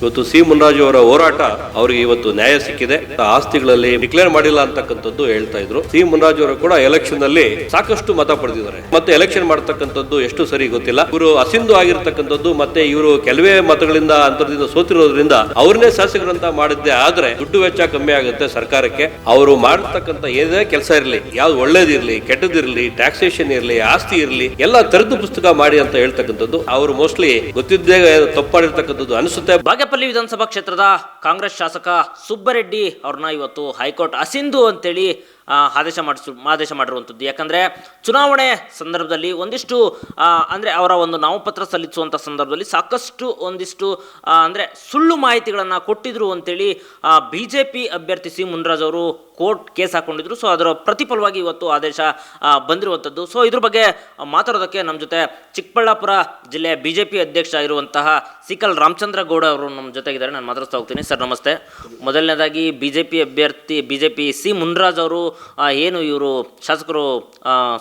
ಇವತ್ತು ಸಿ ಮುನ್ರಾಜು ಅವರ ಹೋರಾಟ ಅವರಿಗೆ ಇವತ್ತು ನ್ಯಾಯ ಸಿಕ್ಕಿದೆ. ಆಸ್ತಿಗಳಲ್ಲಿ ಡಿಕ್ಲೇರ್ ಮಾಡಿಲ್ಲ ಅಂತಕ್ಕಂಥದ್ದು ಹೇಳ್ತಾ ಇದ್ರು. ಸಿ ಮುನ್ರಾಜು ಅವರು ಕೂಡ ಎಲೆಕ್ಷನ್ನಲ್ಲಿ ಸಾಕಷ್ಟು ಮತ ಪಡೆದಿದ್ದಾರೆ. ಮತ್ತೆ ಎಲೆಕ್ಷನ್ ಮಾಡ್ತಕ್ಕಂಥದ್ದು ಎಷ್ಟು ಸರಿ ಗೊತ್ತಿಲ್ಲ. ಇವರು ಅಸಿಂಧು ಆಗಿರ್ತಕ್ಕಂಥದ್ದು ಮತ್ತೆ ಇವರು ಕೆಲವೇ ಮತಗಳಿಂದ ಅಂತರದಿಂದ ಸೋತಿರೋದ್ರಿಂದ ಅವ್ರನ್ನೇ ಶಾಸಕರಂತ ಮಾಡಿದ್ದೆ ಆದ್ರೆ ದುಡ್ಡು ವೆಚ್ಚ ಕಮ್ಮಿ ಆಗುತ್ತೆ ಸರ್ಕಾರಕ್ಕೆ. ಅವರು ಮಾಡತಕ್ಕಂತ ಏನೇ ಕೆಲಸ ಇರಲಿ, ಯಾವ್ದು ಒಳ್ಳೇದಿರ್ಲಿ, ಕೆಟ್ಟದಿರ್ಲಿ ಟ್ಯಾಕ್ಸೇಷನ್ ಇರಲಿ, ಆಸ್ತಿ ಇರಲಿ, ಎಲ್ಲ ತೆರೆದು ಪುಸ್ತಕ ಮಾಡಿ ಅಂತ ಹೇಳ್ತಕ್ಕಂಥದ್ದು. ಅವರು ಮೋಸ್ಟ್ಲಿ ಗೊತ್ತಿದ್ದೇ ತಪ್ಪಾಡಿರ್ತಕ್ಕಂಥದ್ದು ಅನಿಸುತ್ತೆ. ಬಾಗೇಪಲ್ಲಿ ವಿಧಾನಸಭಾ ಕ್ಷೇತ್ರದ ಕಾಂಗ್ರೆಸ್ ಶಾಸಕ ಸುಬ್ಬರೆಡ್ಡಿ ಅವ್ರನ್ನ ಇವತ್ತು ಹೈಕೋರ್ಟ್ ಅಸಿಂಧು ಅಂತೇಳಿ ಆದೇಶ ಮಾಡಿಸ್, ಆದೇಶ ಮಾಡಿರುವಂಥದ್ದು. ಯಾಕಂದರೆ ಚುನಾವಣೆ ಸಂದರ್ಭದಲ್ಲಿ ಒಂದಿಷ್ಟು ಅಂದರೆ ಅವರ ಒಂದು ನಾಮಪತ್ರ ಸಲ್ಲಿಸುವಂಥ ಸಂದರ್ಭದಲ್ಲಿ ಸಾಕಷ್ಟು ಒಂದಿಷ್ಟು ಅಂದರೆ ಸುಳ್ಳು ಮಾಹಿತಿಗಳನ್ನು ಕೊಟ್ಟಿದ್ರು ಅಂತೇಳಿ ಬಿ ಜೆ ಪಿ ಅಭ್ಯರ್ಥಿ ಸಿ. ಮುನ್ರಾಜ್ ಅವರು ಕೋರ್ಟ್ ಕೇಸ್ ಹಾಕೊಂಡಿದ್ರು. ಸೊ ಅದರ ಪ್ರತಿಫಲವಾಗಿ ಇವತ್ತು ಆದೇಶ ಬಂದಿರುವಂಥದ್ದು ಸೊ ಇದ್ರ ಬಗ್ಗೆ ಮಾತಾಡೋದಕ್ಕೆ ನಮ್ಮ ಜೊತೆ ಚಿಕ್ಕಬಳ್ಳಾಪುರ ಜಿಲ್ಲೆಯ ಬಿ ಜೆ ಪಿ ಅಧ್ಯಕ್ಷ ಇರುವಂತಹ ಸಿಕಲ್ ರಾಮಚಂದ್ರ ಗೌಡ ಅವರು ನಮ್ಮ ಜೊತೆಗಿದ್ದಾರೆ. ನಾನು ಮಾತಾಡ್ತಾ ಹೋಗ್ತೀನಿ. ಸರ್, ನಮಸ್ತೆ. ಮೊದಲನೇದಾಗಿ ಬಿ ಜೆ ಪಿ ಅಭ್ಯರ್ಥಿ B J P C. Munraj ಅವರು ಏನು ಇವರು ಶಾಸಕರು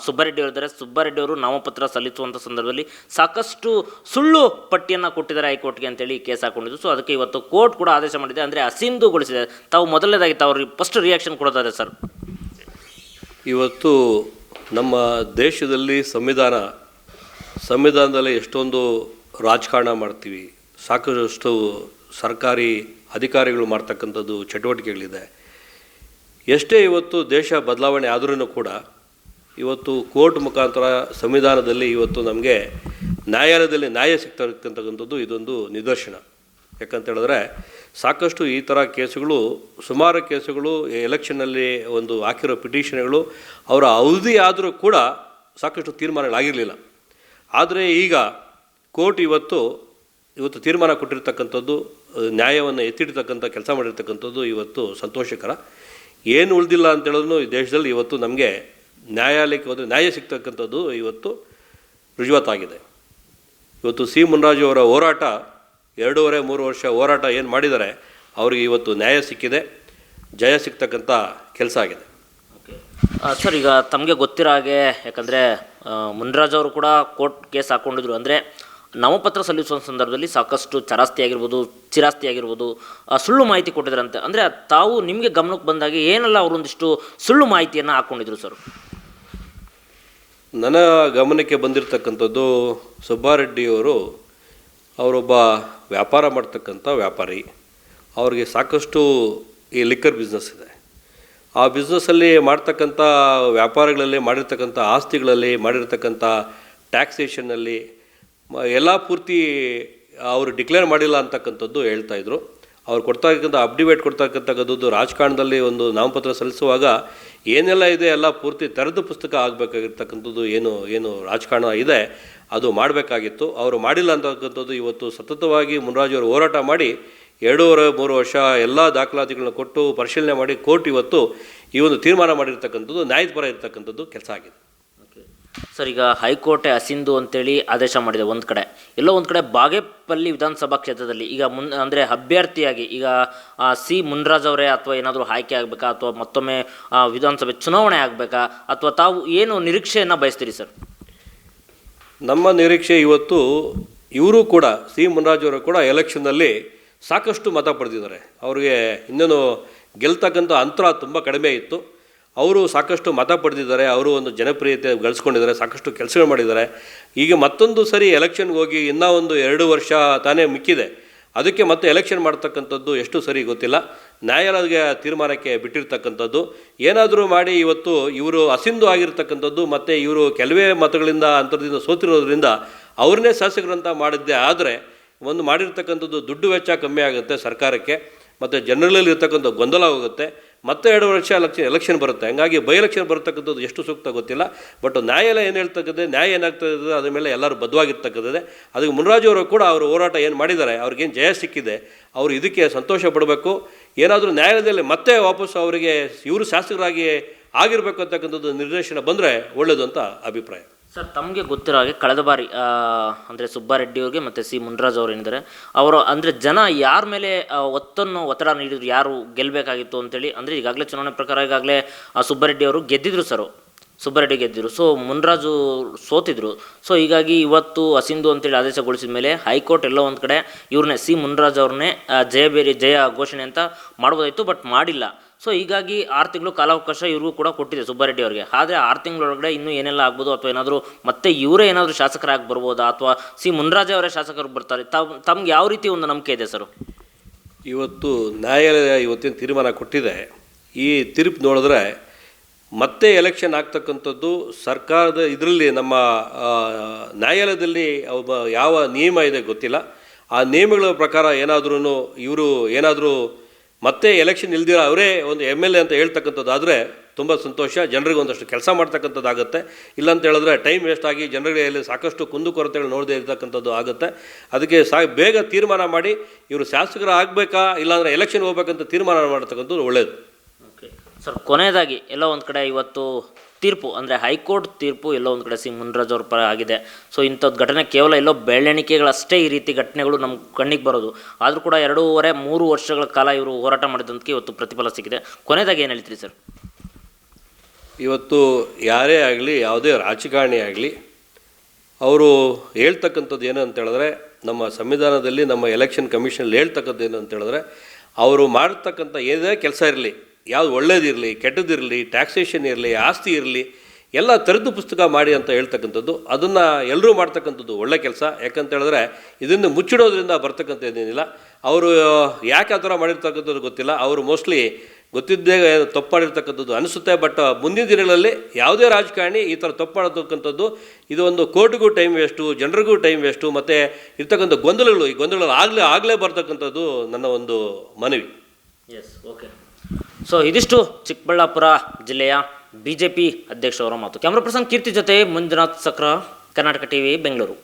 ಸುಬ್ಬಾರೆಡ್ಡಿ ಅವರಿದ್ದಾರೆ ಸುಬ್ಬಾರೆಡ್ಡಿ ಅವರು ನಾಮಪತ್ರ ಸಲ್ಲಿಸುವಂಥ ಸಂದರ್ಭದಲ್ಲಿ ಸಾಕಷ್ಟು ಸುಳ್ಳು ಪಟ್ಟಿಯನ್ನು ಕೊಟ್ಟಿದ್ದಾರೆ ಹೈಕೋರ್ಟ್ಗೆ ಅಂತೇಳಿ ಕೇಸ್ ಹಾಕೊಂಡಿದ್ದು ಸೊ ಅದಕ್ಕೆ ಇವತ್ತು ಕೋರ್ಟ್ ಕೂಡ ಆದೇಶ ಮಾಡಿದೆ. ಅಂದರೆ ಅಸಿಂಧುಗೊಳಿಸಿದೆ. ತಾವು ಮೊದಲನೇದಾಗಿ ತಾವು ಫಸ್ಟ್ ರಿಯಾಕ್ಷನ್ ಕೊಡೋದಾದ್ರೆ ಸರ್? ಇವತ್ತು ನಮ್ಮ ದೇಶದಲ್ಲಿ ಸಂವಿಧಾನ, ಸಂವಿಧಾನದಲ್ಲಿ ಎಷ್ಟೊಂದು ರಾಜಕಾರಣ ಮಾಡ್ತೀವಿ, ಸಾಕಷ್ಟು ಸರ್ಕಾರಿ ಅಧಿಕಾರಿಗಳು ಮಾಡ್ತಕ್ಕಂಥದ್ದು ಚಟುವಟಿಕೆಗಳಿದೆ. ಎಷ್ಟೇ ಇವತ್ತು ದೇಶ ಬದಲಾವಣೆ ಆದ್ರೂ ಕೂಡ ಇವತ್ತು ಕೋರ್ಟ್ ಮುಖಾಂತರ ಸಂವಿಧಾನದಲ್ಲಿ ಇವತ್ತು ನಮಗೆ ನ್ಯಾಯಾಲಯದಲ್ಲಿ ನ್ಯಾಯ ಸಿಗ್ತಕ್ಕಂಥದ್ದು ಇದೊಂದು ನಿದರ್ಶನ. ಯಾಕಂತ ಹೇಳಿದ್ರೆ ಸಾಕಷ್ಟು ಈ ಥರ ಕೇಸುಗಳು, ಸುಮಾರು ಕೇಸುಗಳು ಎಲೆಕ್ಷನ್ನಲ್ಲಿ ಒಂದು ಹಾಕಿರೋ ಪಿಟಿಷನ್ಗಳು ಅವರ ಅವಧಿ ಆದರೂ ಕೂಡ ಸಾಕಷ್ಟು ತೀರ್ಮಾನಗಳಾಗಿರಲಿಲ್ಲ. ಆದರೆ ಈಗ ಕೋರ್ಟ್ ಇವತ್ತು ಇವತ್ತು ತೀರ್ಮಾನ ಕೊಟ್ಟಿರ್ತಕ್ಕಂಥದ್ದು, ನ್ಯಾಯವನ್ನು ಎತ್ತಿಡ್ತಕ್ಕಂಥ ಕೆಲಸ ಮಾಡಿರ್ತಕ್ಕಂಥದ್ದು ಇವತ್ತು ಸಂತೋಷಕರ. ಏನು ಉಳಿದಿಲ್ಲ ಅಂತ ಹೇಳಿದ್ರು ಈ ದೇಶದಲ್ಲಿ ಇವತ್ತು ನಮಗೆ ನ್ಯಾಯಾಲಯಕ್ಕೆ ಹೋದರೆ ನ್ಯಾಯ ಸಿಗ್ತಕ್ಕಂಥದ್ದು ಇವತ್ತು ರುಜುವಾತಾಗಿದೆ. ಇವತ್ತು ಸಿ ಮುನ್ರಾಜು ಅವರ ಹೋರಾಟ ಎರಡೂವರೆ ಮೂರು ವರ್ಷ ಹೋರಾಟ ಏನು ಮಾಡಿದ್ದಾರೆ ಅವರಿಗೆ ಇವತ್ತು ನ್ಯಾಯ ಸಿಕ್ಕಿದೆ ಜಯ ಸಿಗ್ತಕ್ಕಂಥ ಕೆಲಸ ಆಗಿದೆ. ಸರ್ ಈಗ ತಮಗೆ ಗೊತ್ತಿರೋ ಹಾಗೆ ಯಾಕಂದರೆ ಮುನ್ರಾಜ್ ಅವರು ಕೂಡ ಕೋರ್ಟ್ ಕೇಸ್ ಹಾಕ್ಕೊಂಡಿದ್ರು ಅಂದರೆ ನಾಮಪತ್ರ ಸಲ್ಲಿಸುವ ಸಂದರ್ಭದಲ್ಲಿ ಸಾಕಷ್ಟು ಚರಾಸ್ತಿ ಆಗಿರ್ಬೋದು ಚಿರಾಸ್ತಿ ಆಗಿರ್ಬೋದು ಸುಳ್ಳು ಮಾಹಿತಿ ಕೊಟ್ಟಿದ್ರಂತೆ. ಅಂದರೆ ತಾವು ನಿಮಗೆ ಗಮನಕ್ಕೆ ಬಂದಾಗ ಏನೆಲ್ಲ ಅವರೊಂದಿಷ್ಟು ಸುಳ್ಳು ಮಾಹಿತಿಯನ್ನು ಹಾಕ್ಕೊಂಡಿದ್ರು ಸರ್? ನನ್ನ ಗಮನಕ್ಕೆ ಬಂದಿರತಕ್ಕಂಥದ್ದು ಸುಬ್ಬಾರೆಡ್ಡಿಯವರು ಅವರೊಬ್ಬ ವ್ಯಾಪಾರ ಮಾಡ್ತಕ್ಕಂಥ ವ್ಯಾಪಾರಿ. ಅವ್ರಿಗೆ ಸಾಕಷ್ಟು ಈ ಲಿಕ್ಕರ್ ಬಿಸ್ನೆಸ್ ಇದೆ. ಆ ಬಿಸ್ನೆಸ್ಸಲ್ಲಿ ಮಾಡ್ತಕ್ಕಂಥ ವ್ಯಾಪಾರಗಳಲ್ಲಿ ಮಾಡಿರ್ತಕ್ಕಂಥ ಆಸ್ತಿಗಳಲ್ಲಿ ಮಾಡಿರ್ತಕ್ಕಂಥ ಟ್ಯಾಕ್ಸೇಷನ್ನಲ್ಲಿ ಎಲ್ಲ ಪೂರ್ತಿ ಅವರು ಡಿಕ್ಲೇರ್ ಮಾಡಿಲ್ಲ ಅಂತಕ್ಕಂಥದ್ದು ಹೇಳ್ತಾ ಇದ್ರು. ಅವ್ರು ಕೊಡ್ತಕ್ಕಂಥ ಅಪ್ಡಿವೇಟ್ ಕೊಡ್ತಕ್ಕಂಥದ್ದು ರಾಜಕಾರಣದಲ್ಲಿ ಒಂದು ನಾಮಪತ್ರ ಸಲ್ಲಿಸುವಾಗ ಏನೆಲ್ಲ ಇದೆ ಎಲ್ಲ ಪೂರ್ತಿ ತೆರೆದ ಪುಸ್ತಕ ಆಗಬೇಕಾಗಿರ್ತಕ್ಕಂಥದ್ದು ಏನು ಏನು ರಾಜಕಾರಣ ಇದೆ. ಅದು ಮಾಡಬೇಕಾಗಿತ್ತು. ಅವರು ಮಾಡಿಲ್ಲ ಅಂತಕ್ಕಂಥದ್ದು ಇವತ್ತು ಸತತವಾಗಿ ಮುನ್ರಾಜು ಅವರು ಹೋರಾಟ ಮಾಡಿ ಎರಡೂವರೆ, ಮೂರು ವರ್ಷ ಎಲ್ಲ ದಾಖಲಾತಿಗಳನ್ನ ಕೊಟ್ಟು ಪರಿಶೀಲನೆ ಮಾಡಿ ಕೋರ್ಟ್ ಇವತ್ತು ಈ ಒಂದು ತೀರ್ಮಾನ ಮಾಡಿರ್ತಕ್ಕಂಥದ್ದು, ನ್ಯಾಯದ ಪರ ಇರತಕ್ಕಂಥದ್ದು ಕೆಲಸ ಆಗಿದೆ. ಸರ್, ಈಗ ಹೈಕೋರ್ಟೆ ಅಸಿಂಧು ಅಂತೇಳಿ ಆದೇಶ ಮಾಡಿದೆ ಒಂದು ಕಡೆ. ಎಲ್ಲೋ ಒಂದು ಕಡೆ ಬಾಗೇಪಲ್ಲಿ ವಿಧಾನಸಭಾ ಕ್ಷೇತ್ರದಲ್ಲಿ. ಈಗ ಮುನ್, ಅಂದರೆ ಅಭ್ಯರ್ಥಿಯಾಗಿ ಈಗ ಸಿ ಮುನ್ರಾಜ್ ಅವರೇ ಅಥವಾ ಏನಾದರೂ ಆಯ್ಕೆ ಆಗಬೇಕಾ ಅಥವಾ ಮತ್ತೊಮ್ಮೆ ವಿಧಾನಸಭೆ ಚುನಾವಣೆ ಆಗಬೇಕಾ ಅಥವಾ ತಾವು ಏನು ನಿರೀಕ್ಷೆಯನ್ನು ಬಯಸ್ತೀರಿ ಸರ್? ನಮ್ಮ ನಿರೀಕ್ಷೆ ಇವತ್ತು ಇವರು ಕೂಡ ಸಿ ಮುನರಾಜವರು ಕೂಡ ಎಲೆಕ್ಷನ್ನಲ್ಲಿ ಸಾಕಷ್ಟು ಮತ ಪಡೆದಿದ್ದಾರೆ. ಅವ್ರಿಗೆ ಇನ್ನೇನು ಗೆಲ್ತಕ್ಕಂಥ ಅಂತರ ತುಂಬ ಕಡಿಮೆ ಇತ್ತು. ಅವರು ಸಾಕಷ್ಟು ಮತ ಪಡೆದಿದ್ದಾರೆ, ಅವರು ಒಂದು ಜನಪ್ರಿಯತೆ ಗಳಿಸ್ಕೊಂಡಿದ್ದಾರೆ, ಸಾಕಷ್ಟು ಕೆಲಸಗಳು ಮಾಡಿದ್ದಾರೆ. ಈಗ ಮತ್ತೊಂದು ಸರಿ ಎಲೆಕ್ಷನ್ಗೆ ಹೋಗಿ ಇನ್ನೂ ಒಂದು ಎರಡು ವರ್ಷ ತಾನೇ ಮಿಕ್ಕಿದೆ. ಅದಕ್ಕೆ ಮತ್ತೆ ಎಲೆಕ್ಷನ್ ಮಾಡ್ತಕ್ಕಂಥದ್ದು ಎಷ್ಟು ಸರಿ ಗೊತ್ತಿಲ್ಲ. ನ್ಯಾಯಾಲಯದ ತೀರ್ಮಾನಕ್ಕೆ ಬಿಟ್ಟಿರ್ತಕ್ಕಂಥದ್ದು. ಏನಾದರೂ ಮಾಡಿ ಇವತ್ತು ಇವರು ಅಸಿಂಧು ಆಗಿರ್ತಕ್ಕಂಥದ್ದು ಮತ್ತು ಇವರು ಕೆಲವೇ ಮತಗಳಿಂದ ಅಂತರದಿಂದ ಸೋತಿರೋದ್ರಿಂದ ಅವ್ರನ್ನೇ ಶಾಸಕರಂತ ಮಾಡಿದ್ದೆ. ಆದರೆ ಒಂದು ಮಾಡಿರ್ತಕ್ಕಂಥದ್ದು ದುಡ್ಡು ವೆಚ್ಚ ಕಮ್ಮಿ ಆಗುತ್ತೆ ಸರ್ಕಾರಕ್ಕೆ, ಮತ್ತು ಜನರಲ್ಲಿ ಇರ್ತಕ್ಕಂಥ ಗೊಂದಲ ಹೋಗುತ್ತೆ, ಮತ್ತೆ ಎರಡು ವರ್ಷ ಎಲೆಕ್ಷನ್ ಎಲೆಕ್ಷನ್ ಬರುತ್ತೆ. ಹಂಗಾಗಿ ಬೈ ಎಲೆಕ್ಷನ್ ಬರ್ತಕ್ಕಂಥದ್ದು ಎಷ್ಟು ಸೂಕ್ತ ಗೊತ್ತಿಲ್ಲ. ಬಟ್ ನ್ಯಾಯಾಲಯ ಏನು ಹೇಳ್ತಕ್ಕಂಥದ್ದು, ನ್ಯಾಯ ಏನಾಗ್ತದೆ, ಅದ್ರ ಮೇಲೆ ಎಲ್ಲರೂ ಬದ್ಧವಾಗಿರ್ತಕ್ಕಂಥದ್ದೇ ಅದಕ್ಕೆ ಮುನ್ರಾಜು ಅವರು ಕೂಡ ಅವರು ಹೋರಾಟ ಏನು ಮಾಡಿದ್ದಾರೆ, ಅವ್ರಿಗೇನು ಜಯ ಸಿಕ್ಕಿದೆ, ಅವರು ಇದಕ್ಕೆ ಸಂತೋಷ ಪಡಬೇಕು. ಏನಾದರೂ ನ್ಯಾಯಾಲಯದಲ್ಲಿ ಮತ್ತೆ ವಾಪಸ್ ಅವರಿಗೆ ಇವರು ಶಾಸಕರಾಗಿ ಆಗಿರಬೇಕು ಅಂತಕ್ಕಂಥದ್ದು ನಿರ್ದೇಶನ ಬಂದರೆ ಒಳ್ಳೆಯದು ಅಂತ ಅಭಿಪ್ರಾಯ. ಸರ್, ತಮಗೆ ಗೊತ್ತಿರೋ ಹಾಗೆ ಕಳೆದ ಬಾರಿ ಅಂದರೆ ಸುಬ್ಬಾರೆಡ್ಡಿ ಅವ್ರಿಗೆ ಮತ್ತು ಸಿ. ಮುನ್ರಾಜ್ ಅವರು ಏನಿದ್ದಾರೆ, ಅವರು ಅಂದರೆ ಜನ ಯಾರ ಮೇಲೆ ಒತ್ತನ್ನು, ಒತ್ತಡ ನೀಡಿದ್ರು, ಯಾರು ಗೆಲ್ಲಬೇಕಾಗಿತ್ತು ಅಂತೇಳಿ, ಅಂದರೆ ಈಗಾಗಲೇ ಚುನಾವಣೆ ಪ್ರಕಾರ ಈಗಾಗಲೇ ಸುಬ್ಬಾರೆಡ್ಡಿ ಅವರು ಗೆದ್ದಿದ್ರು ಸರ್. ಸುಬ್ಬರೆಡ್ಡಿ ಗೆದ್ದಿದ್ರು. ಸೊ ಮುನ್ರಾಜು ಸೋತಿದ್ರು. ಸೊ ಹೀಗಾಗಿ ಇವತ್ತು ಅಸಿಂಧು ಅಂತೇಳಿ ಆದೇಶಗೊಳಿಸಿದ ಮೇಲೆ ಹೈಕೋರ್ಟ್ ಎಲ್ಲೋ ಒಂದು ಕಡೆ ಇವ್ರನ್ನೇ ಸಿ ಮುನ್ರಾಜ್ ಅವ್ರನ್ನೇ ಜಯ ಜಯಬೇರಿ ಜಯ ಘೋಷಣೆ ಅಂತ ಮಾಡ್ಬೋದಾಯಿತು, ಬಟ್ ಮಾಡಿಲ್ಲ. ಸೊ ಹೀಗಾಗಿ ಆರು ತಿಂಗಳು ಕಾಲಾವಕಾಶ ಇವ್ರಿಗೂ ಕೂಡ ಕೊಟ್ಟಿದೆ ಸುಬ್ಬಾರೆಡ್ಡಿ ಅವರಿಗೆ. ಆದರೆ ಆರು ತಿಂಗಳೊಳಗಡೆ ಇನ್ನೂ ಏನೆಲ್ಲ ಆಗ್ಬೋದು ಅಥವಾ ಏನಾದರೂ ಮತ್ತೆ ಇವರೇ ಏನಾದರೂ ಶಾಸಕರಾಗಿ ಬರ್ಬೋದಾ ಅಥವಾ ಸಿ ಮುನ್ರಾಜ್ ಅವರೇ ಶಾಸಕರು ಬರ್ತಾರೆ? ತಮ್, ತಮ್ಗೆ ಯಾವ ರೀತಿ ಒಂದು ನಂಬಿಕೆ ಇದೆ ಸರ್? ಇವತ್ತು ನ್ಯಾಯಾಲಯ ಇವತ್ತಿನ ತೀರ್ಮಾನ ಕೊಟ್ಟಿದೆ. ಈ ತೀರ್ಪು ನೋಡಿದ್ರೆ ಮತ್ತೆ ಎಲೆಕ್ಷನ್ ಆಗ್ತಕ್ಕಂಥದ್ದು ಸರ್ಕಾರದ ಇದರಲ್ಲಿ ನಮ್ಮ ನ್ಯಾಯಾಲಯದಲ್ಲಿ ಒಬ್ಬ ಯಾವ ನಿಯಮ ಇದೆ ಗೊತ್ತಿಲ್ಲ. ಆ ನಿಯಮಗಳ ಪ್ರಕಾರ ಏನಾದ್ರೂ ಇವರು ಏನಾದರೂ ಮತ್ತೆ ಎಲೆಕ್ಷನ್ ಇಲ್ದಿರ ಅವರೇ ಒಂದು ಎಂ ಎಲ್ ಎ ಅಂತ ಹೇಳ್ತಕ್ಕಂಥದ್ದಾದರೆ ತುಂಬ ಸಂತೋಷ. ಜನರಿಗೆ ಒಂದಷ್ಟು ಕೆಲಸ ಮಾಡ್ತಕ್ಕಂಥದ್ದಾಗುತ್ತೆ ಇಲ್ಲ ಅಂತ ಹೇಳಿದ್ರೆ ಟೈಮ್ ವೇಸ್ಟ್ ಆಗಿ ಜನರಿಗೆ ಸಾಕಷ್ಟು ಕುಂದುಕೊರತೆಗಳು ನೋಡದೇ ಇರತಕ್ಕಂಥದ್ದು ಆಗುತ್ತೆ. ಅದಕ್ಕೆ ಸಾ, ಬೇಗ ತೀರ್ಮಾನ ಮಾಡಿ ಇವರು ಶಾಸಕರು ಆಗಬೇಕಾ ಇಲ್ಲಾಂದರೆ ಎಲೆಕ್ಷನ್ ಹೋಗ್ಬೇಕಂತ ತೀರ್ಮಾನ ಮಾಡ್ತಕ್ಕಂಥದ್ದು ಒಳ್ಳೆಯದು ಸರ್, ಕೊನೆಯದಾಗಿ ಎಲ್ಲೋ ಒಂದು ಕಡೆ ಇವತ್ತು ತೀರ್ಪು, ಅಂದರೆ ಹೈಕೋರ್ಟ್ ತೀರ್ಪು ಎಲ್ಲೋ ಒಂದು ಕಡೆ ಸಿ ಮುನ್ರಾಜ್ ಅವ್ರ ಪರ ಆಗಿದೆ. ಸೊ ಇಂಥದ್ದು ಘಟನೆ ಕೇವಲ ಎಲ್ಲೋ ಬೆಳೆಣಿಕೆಗಳಷ್ಟೇ ಈ ರೀತಿ ಘಟನೆಗಳು ನಮ್ಮ ಕಣ್ಣಿಗೆ ಬರೋದು. ಆದರೂ ಕೂಡ ಎರಡೂವರೆ, ಮೂರು ವರ್ಷಗಳ ಕಾಲ ಇವರು ಹೋರಾಟ ಮಾಡಿದಂತಕ್ಕೆ ಇವತ್ತು ಪ್ರತಿಫಲ ಸಿಕ್ಕಿದೆ. ಕೊನೆಯದಾಗಿ ಏನು ಹೇಳ್ತೀರಿ ಸರ್? ಇವತ್ತು ಯಾರೇ ಆಗಲಿ, ಯಾವುದೇ ರಾಜಕಾರಣಿ ಆಗಲಿ, ಅವರು ಹೇಳ್ತಕ್ಕಂಥದ್ದು ಏನು ಅಂತ ಹೇಳಿದ್ರೆ, ನಮ್ಮ ಸಂವಿಧಾನದಲ್ಲಿ ನಮ್ಮ ಎಲೆಕ್ಷನ್ ಕಮಿಷನಲ್ಲಿ ಹೇಳ್ತಕ್ಕಂಥದ್ದು ಏನು ಅಂತ ಹೇಳಿದ್ರೆ, ಅವರು ಮಾಡಿರ್ತಕ್ಕಂಥ ಏನೇ ಕೆಲಸ ಇರಲಿ ಯಾವುದು ಒಳ್ಳೇದಿರಲಿ, ಕೆಟ್ಟದಿರಲಿ ಟ್ಯಾಕ್ಸೇಷನ್ ಇರಲಿ, ಆಸ್ತಿ ಇರಲಿ, ಎಲ್ಲ ತೆರೆದು ಪುಸ್ತಕ ಮಾಡಿ ಅಂತ ಹೇಳ್ತಕ್ಕಂಥದ್ದು, ಅದನ್ನು ಎಲ್ಲರೂ ಮಾಡ್ತಕ್ಕಂಥದ್ದು ಒಳ್ಳೆ ಕೆಲಸ. ಯಾಕಂತ ಹೇಳಿದ್ರೆ, ಇದನ್ನು ಮುಚ್ಚಿಡೋದ್ರಿಂದ ಬರ್ತಕ್ಕಂಥದ್ದೇನಿಲ್ಲ ಅವರು, ಯಾಕೆ ಆ ಥರ ಮಾಡಿರ್ತಕ್ಕಂಥದ್ದು ಗೊತ್ತಿಲ್ಲ. ಅವರು ಮೋಸ್ಟ್ಲಿ ಗೊತ್ತಿದ್ದೇ ತಪ್ಪು ಮಾಡಿರ್ತಕ್ಕಂಥದ್ದು ಅನಿಸುತ್ತೆ ಬಟ್ ಮುಂದಿನ ದಿನಗಳಲ್ಲಿ ಯಾವುದೇ ರಾಜಕಾರಣಿ ಈ ಥರ ತಪ್ಪು ಮಾಡತಕ್ಕಂಥದ್ದು ಇದು ಒಂದು ಕೋರ್ಟ್ಗೂ ಟೈಮ್ ವೇಸ್ಟು ಜನರಿಗೂ ಟೈಮ್ ವೇಸ್ಟು ಮತ್ತು ಇರ್ತಕ್ಕಂಥ ಗೊಂದಲಗಳು, ಈ ಗೊಂದಲಗಳು ಆಗಲೇ ಆಗಲೇ ಬರ್ತಕ್ಕಂಥದ್ದು ನನ್ನ ಒಂದು ಮನವಿ. ಎಸ್ ಓಕೆ ಸೊ ಇದಿಷ್ಟು ಚಿಕ್ಕಬಳ್ಳಾಪುರ ಜಿಲ್ಲೆಯ ಬಿ ಜೆ ಪಿ ಅಧ್ಯಕ್ಷರವರ ಮಾತು. ಕ್ಯಾಮ್ರಾ ಪರ್ಸನ್ ಕೀರ್ತಿ ಜೊತೆ ಮಂಜುನಾಥ್ ಸಕ್ರ, ಕರ್ನಾಟಕ ಟಿವಿ, ಬೆಂಗಳೂರು.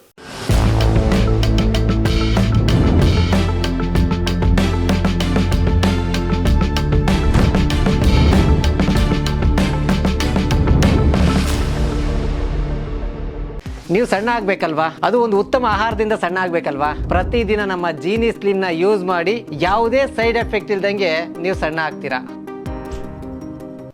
ನೀವು ಸಣ್ಣ ಆಗ್ಬೇಕಲ್ವಾ? ಅದು ಒಂದು ಉತ್ತಮ ಆಹಾರದಿಂದ ಸಣ್ಣ ಆಗ್ಬೇಕಲ್ವಾ? ಪ್ರತಿದಿನ ನಮ್ಮ ಜೀನಿ ನ ಯೂಸ್ ಮಾಡಿ ಯಾವುದೇ ಸೈಡ್ ಎಫೆಕ್ಟ್ ಇಲ್ದಂಗೆ ನೀವು ಸಣ್ಣ ಆಗ್ತೀರಾ?